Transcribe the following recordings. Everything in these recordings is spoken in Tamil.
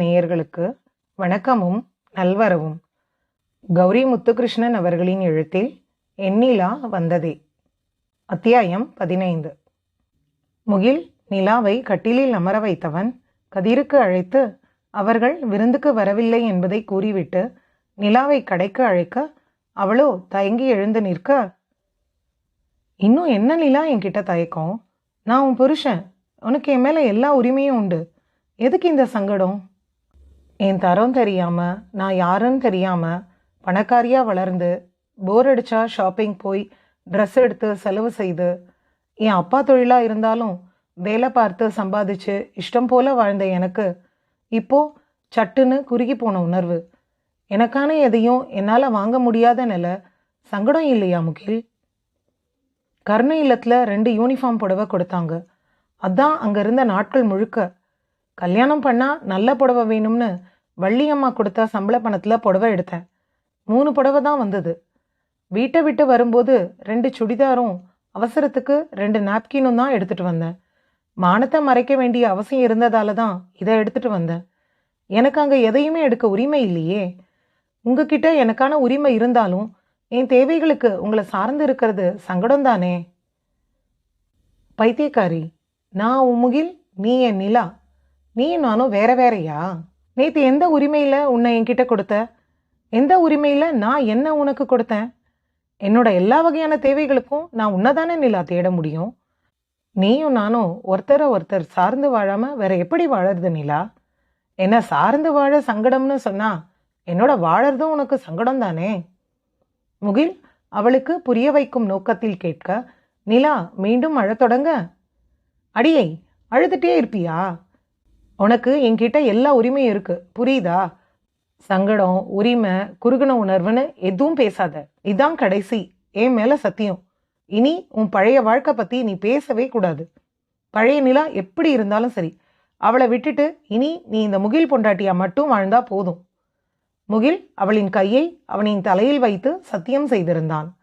நேயர்களுக்கு வணக்கமும் நல்வரவும். கௌரி முத்துகிருஷ்ணன் அவர்களின் எழுத்தில் எண்ணிலா வந்ததே. அத்தியாயம் பதினைந்து. முகில் நிலாவை கட்டிலில் அமர வைத்தவன் கதிருக்கு அழைத்து அவர்கள் விருந்துக்கு வரவில்லை என்பதை கூறிவிட்டு நிலாவை கடைக்கு அழைக்க அவளோ தயங்கி எழுந்து நிற்க. இன்னும் என்ன நிலா என்கிட்ட தயக்கம்? நான் உன் புருஷன். உனக்கு என் மேலே எல்லா உரிமையும் உண்டு. எதுக்கு இந்த சங்கடம்? என் தரம் தெரியாமல் நான் யாருன்னு தெரியாமல் பணக்காரியாக வளர்ந்து போர் அடித்தா ஷாப்பிங் போய் ட்ரெஸ் எடுத்து செலவு செய்து என் அப்பா தொழிலாக இருந்தாலும் வேலை பார்த்து சம்பாதிச்சு இஷ்டம் போல் வாழ்ந்த எனக்கு இப்போது சட்டுன்னு குறுகி போன உணர்வு. எனக்கான எதையும் என்னால் வாங்க முடியாத நிலை சங்கடம் இல்லையா முகில்? கர்ண இல்லத்தில் ரெண்டு யூனிஃபார்ம் புடவை கொடுத்தாங்க. அதான் அங்கே இருந்த நாட்கள் முழுக்க கல்யாணம் பண்ணால் நல்ல புடவை வேணும்னு வள்ளியம்மா கொடுத்த சம்பள பணத்தில் புடவை எடுத்தேன். மூணு புடவை தான் வந்தது. வீட்டை விட்டு வரும்போது ரெண்டு சுடிதாரும் அவசரத்துக்கு ரெண்டு நாப்கினும் தான் எடுத்துட்டு வந்தேன். மானத்தை மறைக்க வேண்டிய அவசியம் இருந்ததால தான் இதை எடுத்துகிட்டு வந்தேன். எனக்கு அங்கே எதையுமே எடுக்க உரிமை இல்லையே. உங்ககிட்ட எனக்கான உரிமை இருந்தாலும் என் தேவைகளுக்கு உங்களை சார்ந்து இருக்கிறது சங்கடம் தானே? பைத்தியக்காரி நான் உன் முகில் நீ என் நிலா. நீ நானும் வேற வேறையா? நேற்று எந்த உரிமையில் உன்னை என்கிட்ட கொடுத்த? எந்த உரிமையில் நான் என்ன உனக்கு கொடுத்தேன்? என்னோட எல்லா வகையான தேவைகளுக்கும் நான் உன்னதானே நிலா தேட முடியும்? நீயும் நானும் ஒருத்தரை ஒருத்தர் சார்ந்து வாழாம வேற எப்படி வாழறது நிலா? என்ன சார்ந்து வாழ சங்கடம்னு சொன்னா என்னோட வாழறதும் உனக்கு சங்கடம் தானே முகில் அவளுக்கு புரிய வைக்கும் நோக்கத்தில் கேட்க நிலா மீண்டும் அழத் தொடங்க? அடியை அழுதுட்டே இருப்பியா? உனக்கு என்கிட்ட எல்லா உரிமையும் இருக்கு. புரியுதா? சங்கடம் உரிமை குறுகுன உணர்வுன்னு எதுவும் பேசாத. இதான் கடைசி. என் மேல சத்தியம். இனி உன் பழைய வாழ்க்கை பத்தி நீ பேசவே கூடாது. பழைய நிலா எப்படி இருந்தாலும் சரி. அவளை விட்டுட்டு இனி நீ இந்த முகில் பொண்டாட்டியா மட்டும் வாழ்ந்தா போதும். முகில் அவளின் கையை அவனின் தலையில் வைத்து சத்தியம் செய்திருந்தான்.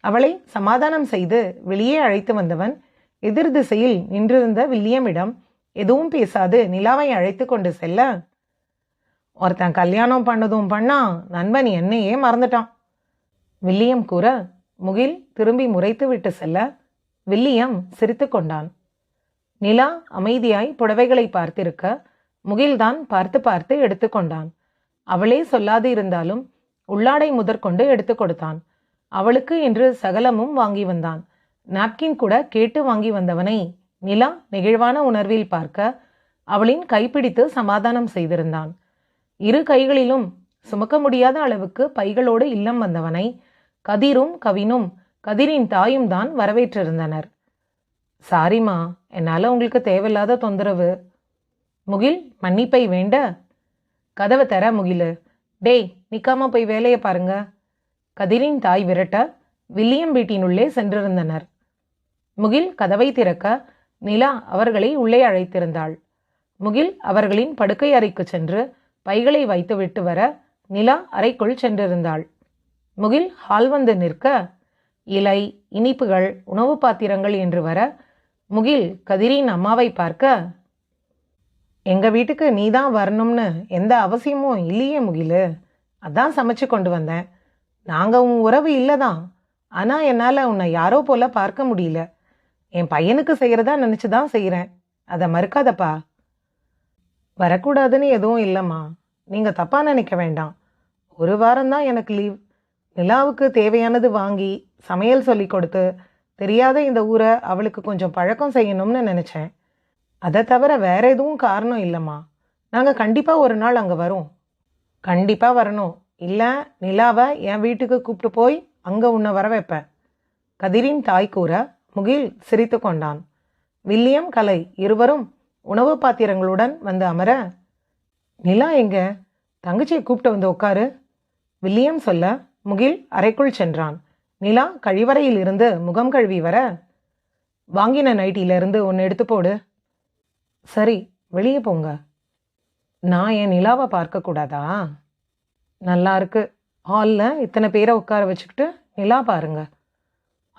அவளை சமாதானம் செய்து வெளியே அழைத்து வந்தவன் எதிர் திசையில் நின்றிருந்த வில்லியமிடம் எதுவும் பேசாது. நிலாவை அழைத்து கொண்டு செல்ல. ஒருத்தன் கல்யாணம் பண்ணதும் பண்ணா நண்பன் என்னையே மறந்துட்டான். வில்லியம் கூற முகில் திரும்பி முறைத்து விட்டு செல்ல. வில்லியம் சிரித்து கொண்டான். நிலா அமைதியாய் புடவைகளை பார்த்திருக்க. முகில்தான் பார்த்து பார்த்து எடுத்துக்கொண்டான் அவளே சொல்லாது இருந்தாலும் உள்ளாடை முதற்கொண்டு எடுத்து கொடுத்தான். அவளுக்கு என்று சகலமும் வாங்கி வந்தான். நாப்கின் கூட கேட்டு வாங்கி வந்தவனை நிலா நெகிழ்வான உணர்வில் பார்க்க அவளின் கைப்பிடித்து சமாதானம் செய்திருந்தான். இரு கைகளிலும் சுமக்க முடியாத அளவுக்கு பைகளோடு இல்லம் வந்தவனை கதிரும் கவினும் கதிரின் தாயும் தான் வரவேற்றிருந்தனர். சாரிம்மா என்னால் உங்களுக்கு தேவையில்லாத தொந்தரவு. முகில் மன்னிப்பை வேண்ட? கதவை தர முகிலு. டேய் நிக்காம போய் வேலையை பாருங்க. கதிரின் தாய் விரட்ட வில்லியம் வீட்டினுள்ளே சென்றிருந்தனர். முகில் கதவை திறக்க நிலா அவர்களை உள்ளே அழைத்திருந்தாள். முகில் அவர்களின் படுக்கை அறைக்கு சென்று பைகளை வைத்துவிட்டு வர நிலா அறைக்குள் சென்றிருந்தாள். முகில் ஹால் வந்து நிற்க இலை இனிப்புகள் உணவு பாத்திரங்கள் என்று வர முகில் கதிரின் அம்மாவை பார்க்க எங்க வீட்டுக்கு நீ தான் வரணும்னு எந்த அவசியமும் இல்லையே முகிலு. அதான் சமைச்சு கொண்டு வந்தேன். நாங்கள் உன் உறவு இல்லைதான். ஆனால் என்னால் உன்னை யாரோ போல பார்க்க முடியல. என் பையனுக்கு செய்கிறதா நினச்சி தான் செய்கிறேன் அதை மறுக்காதப்பா. வரக்கூடாதுன்னு எதுவும் இல்லைம்மா. நீங்கள் தப்பாக நினைக்க வேண்டாம். ஒரு வாரம்தான் எனக்கு லீவ். நிலாவுக்கு தேவையானது வாங்கி சமையல் சொல்லி கொடுத்து தெரியாத இந்த ஊரை அவளுக்கு கொஞ்சம் பழக்கம் செய்யணும்னு நினச்சேன். அதை தவிர வேற எதுவும் காரணம் இல்லைம்மா. நாங்கள் கண்டிப்பாக ஒரு நாள் அங்கே வரோம். கண்டிப்பாக வரணும். இல்லை நிலாவை என் வீட்டுக்கு கூப்பிட்டு போய் அங்கே உன்னை வர வைப்பேன். கதிரின் தாய் கூற முகில் சிரித்து கொண்டான். வில்லியம் கலை இருவரும் உணவு பாத்திரங்களுடன் வந்து அமர நிலா எங்க? தங்கச்சியை கூப்பிட்டு வந்து உட்காரு. வில்லியம் சொல்ல முகில் அறைக்குள் சென்றான். நிலா கழிவறையில் இருந்து முகம் கழுவி வர வாங்கின நைட்டியிலிருந்து ஒன்று எடுத்து போடு. சரி வெளியே போங்க. நான் என் நிலாவை பார்க்கக்கூடாதா நல்லா இருக்கு. ஹாலில் இத்தனை பேரை உட்கார வச்சுக்கிட்டு நிலா பாருங்கள்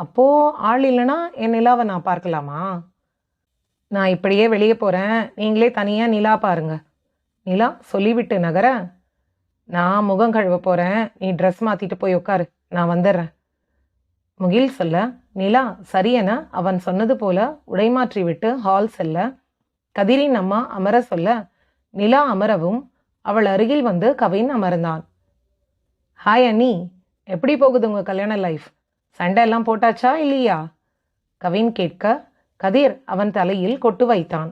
அப்போது ஆள் இல்லைன்னா என் நிலாவை நான் பார்க்கலாமா? நான் இப்படியே வெளியே போகிறேன் நீங்களே தனியாக நிலா பாருங்க. நிலா சொல்லிவிட்டு நகர. நான் முகம் கழுவ போகிறேன் நீ ட்ரெஸ் மாற்றிட்டு போய் உட்காரு. நான் வந்துடுறேன். முகில் சொல்ல. நிலா சரியென அவன் சொன்னது போல உடைமாற்றி விட்டு ஹால் செல்ல. கதிரின் அம்மா அமர சொல்ல. நிலா அமரவும் அவள் அருகில் வந்து கவின் அமர்ந்தான். ஹாய் அண்ணி. எப்படி போகுது உங்கள் கல்யாண லைஃப் சண்டை எல்லாம் போட்டாச்சா இல்லையா? கவின் கேட்க கதிர் அவன் தலையில் கொட்டு வைத்தான்.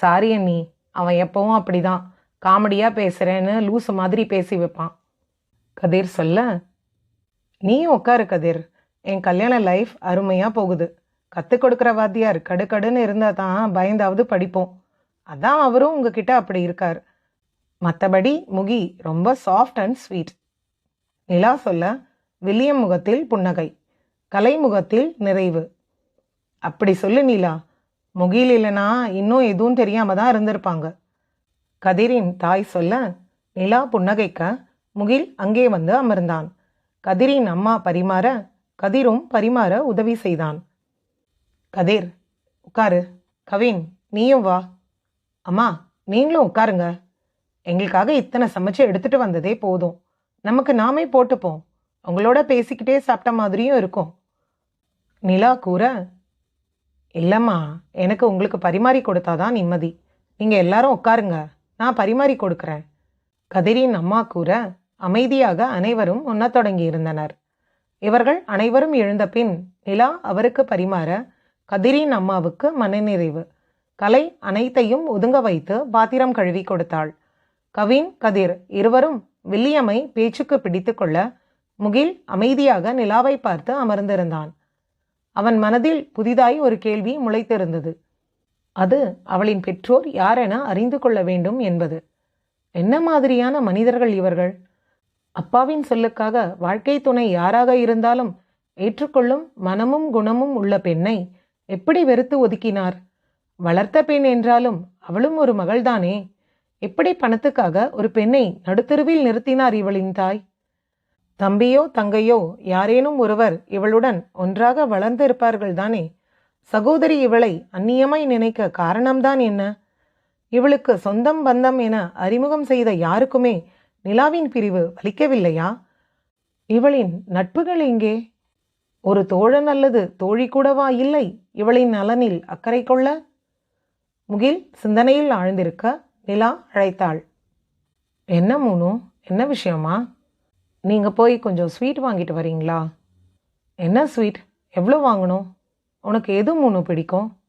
சாரி அண்ணி அவன் எப்பவும் அப்படிதான். காமெடியாக பேசுகிறேன்னு லூசு மாதிரி பேசி வைப்பான். கதிர் சொல்ல நீயும் உட்காரு கதிர். என் கல்யாண லைஃப் அருமையாக போகுது. கற்றுக் கொடுக்குற வாத்தியார் கடுக்கடுன்னு இருந்தால் தான் பயந்தாவது படிப்போம். அதான் அவரும் உங்ககிட்ட அப்படி இருக்கார். மற்றபடி முகி ரொம்ப சாஃப்ட் அண்ட் ஸ்வீட் நிலா சொல்ல வில்லியம் முகத்தில் புன்னகை கலை முகத்தில் நிறைவு. அப்படி சொல்லு நீலா முகில் இல்லைனா இன்னும் எதுவும் தெரியாம தான் இருந்திருப்பாங்க. கதிரின் தாய் சொல்ல நிலா புன்னகைக்க முகில் அங்கே வந்து அமர்ந்தான். கதிரின் அம்மா பரிமாற கதிரும் பரிமாற உதவி செய்தான். கதிர் உட்காரு. கவின் நீயும் வா. அம்மா நீங்களும் உட்காருங்க. எங்களுக்காக இத்தனை சமைச்சு எடுத்துட்டு வந்ததே போதும். நமக்கு நாமே போட்டுப்போம். உங்களோட பேசிக்கிட்டே சாப்பிட்ட மாதிரியும் இருக்கும். நிலா கூற இல்லைம்மா எனக்கு உங்களுக்கு பரிமாறி கொடுத்தாதான் நிம்மதி. நீங்கள் எல்லாரும் உட்காருங்க நான் பரிமாறி கொடுக்குறேன். கதிரின் அம்மா கூற அமைதியாக அனைவரும் உண்ணத் தொடங்கி இருந்தனர். இவர்கள் அனைவரும் எழுந்த பின் நிலா அவருக்கு பரிமாற கதிரின் அம்மாவுக்கு மனநிறைவு. கலை அனைத்தையும் ஒதுங்க வைத்து பாத்திரம் கழுவி கொடுத்தாள். கவின் கதிர் இருவரும் வில்லியமை பேச்சுக்கு பிடித்து கொள்ள முகில் அமைதியாக நிலாவை பார்த்து அமர்ந்திருந்தான். அவன் மனதில் புதிதாய் ஒரு கேள்வி முளைத்திருந்தது. அது அவளின் பெற்றோர் யாரென அறிந்து கொள்ள வேண்டும் என்பது. என்ன மாதிரியான மனிதர்கள் இவர்கள்? அப்பாவின் சொல்லுக்காக வாழ்க்கை துணை யாராக இருந்தாலும் ஏற்றுக்கொள்ளும் மனமும் குணமும் உள்ள பெண்ணை எப்படி வெறுத்து ஒதுக்கினார்? வளர்த்த பெண் என்றாலும் அவளும் ஒரு மகள்தானே? எப்படி பணத்துக்காக ஒரு பெண்ணை நடுத்தருவில் நிறுத்தினார் இவளின் தாய்? தம்பியோ தங்கையோ யாரேனும் ஒருவர் இவளுடன் ஒன்றாக வளர்ந்திருப்பார்கள் தானே? சகோதரி இவளை அந்நியமாய் நினைக்க காரணம்தான் என்ன? இவளுக்கு சொந்தம் பந்தம் என அறிமுகம் செய்த யாருக்குமே நிலாவின் பிரிவு வலிக்கவில்லையா? இவளின் நட்புகள் எங்கே? ஒரு தோழன் அல்லது தோழி கூடவா இல்லை இவளின் நலனில் அக்கறை கொள்ள? முகில் சிந்தனையில் ஆழ்ந்திருக்க நிலா அழைத்தாள். என்ன மூனு? என்ன விஷயமா? நீங்கள் போய் கொஞ்சம் ஸ்வீட் வாங்கிட்டு வரீங்களா? என்ன ஸ்வீட் எவ்வளோ வாங்கணும்? உனக்கு எது மூணு பிடிக்கும்?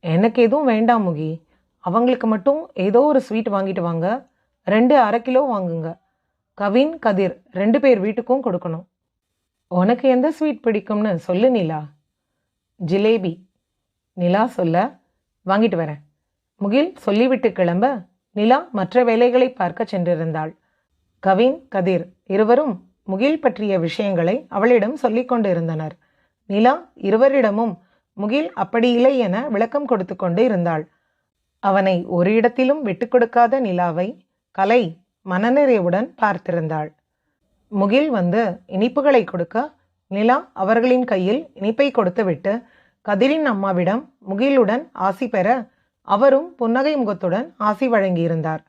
எனக்கு எதுவும் வேண்டாம் முகி. அவங்களுக்கு மட்டும் ஏதோ ஒரு ஸ்வீட் வாங்கிட்டு வாங்க. ரெண்டு அரை கிலோ வாங்குங்க. கவின் கதிர் ரெண்டு பேர் வீட்டுக்கும் கொடுக்கணும். உனக்கு எந்த ஸ்வீட் பிடிக்கும்னு சொல்லு நிலா. ஜிலேபி. நிலா சொல்ல வாங்கிட்டு வரேன். முகில் சொல்லிவிட்டு கிளம்ப. நிலா மற்ற வேலைகளை பார்க்க சென்றிருந்தாள். கவின் கதிர் இருவரும் முகில் பற்றிய விஷயங்களை அவளிடம் சொல்லிக் கொண்டிருந்தனர். நிலா இருவரிடமும் முகில் அப்படி இல்லை என விளக்கம் கொடுத்து கொண்டு இருந்தாள். அவனை ஒரு இடத்திலும் விட்டுக் கொடுக்காத நிலாவை கலை மனநிறைவுடன் பார்த்திருந்தாள். முகில் வந்து இனிப்புகளை கொடுக்க நிலா அவர்களின் கையில் இனிப்பை கொடுத்துவிட்டு கதிரின் அம்மாவிடம் முகிலுடன் ஆசி பெற அவரும் புன்னகை முகத்துடன் ஆசி வழங்கியிருந்தார்.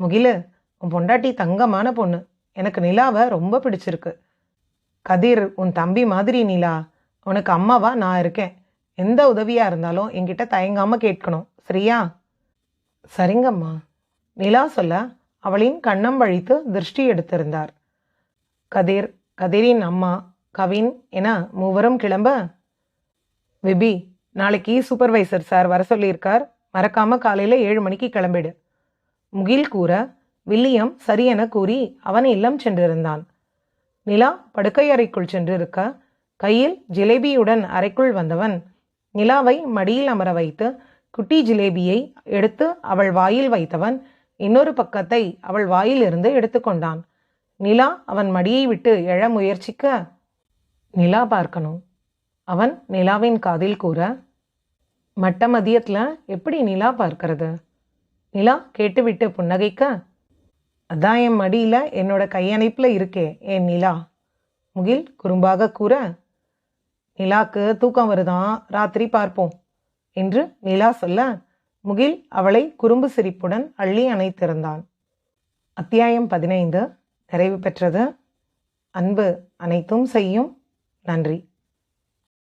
முகிலு உன் பொண்டாட்டி தங்கமான பொண்ணு. எனக்கு நிலாவை ரொம்ப பிடிச்சிருக்கு. கதிர் உன் தம்பி மாதிரி நிலா. உனக்கு அம்மாவா நான் இருக்கேன். எந்த உதவியாக இருந்தாலும் என்கிட்ட தயங்காமல் கேட்கணும். சரியா? சரிங்கம்மா. நிலா சொல்ல அவளின் கண்ணம் வழித்து திருஷ்டி எடுத்திருந்தார். கதிர் கதிரின் அம்மா கவின் என மூவரும் கிளம்ப. விபி நாளைக்கு சூப்பர்வைசர் சார் வர சொல்லியிருக்கார். மறக்காம காலையில் ஏழு மணிக்கு கிளம்பிடு. முகில் கூற வில்லியம் சரியென கூறி அவன் இல்லம் சென்றிருந்தான். நிலா படுக்கை அறைக்குள் சென்றிருக்க கையில் ஜிலேபியுடன் அறைக்குள் வந்தவன் நிலாவை மடியில் அமர வைத்து குட்டி ஜிலேபியை எடுத்து அவள் வாயில் வைத்தவன் இன்னொரு பக்கத்தை அவள் வாயிலிருந்து எடுத்துக்கொண்டான் நிலா அவன் மடியை விட்டு எழ முயற்சிக்க நிலா பார்க்கணும். அவன் நிலாவின் காதில் கூற மட்ட மதியத்தில் எப்படி நிலா பார்க்கறது? நிலா கேட்டுவிட்டு புன்னகைக்க அதான் என் மடியில் என்னோட கையணைப்பில் இருக்கே. என் நிலா. முகில் குறும்பாக கூற நிலாக்கு தூக்கம் வருதான் ராத்திரி பார்ப்போம் என்று நிலா சொல்ல முகில் அவளை குறும்பு சிரிப்புடன் அள்ளி அணைத்திருந்தான். அத்தியாயம் பதினைந்து. நிறைவு பெற்றது. அன்பு அனைத்தும் செய்யும். நன்றி.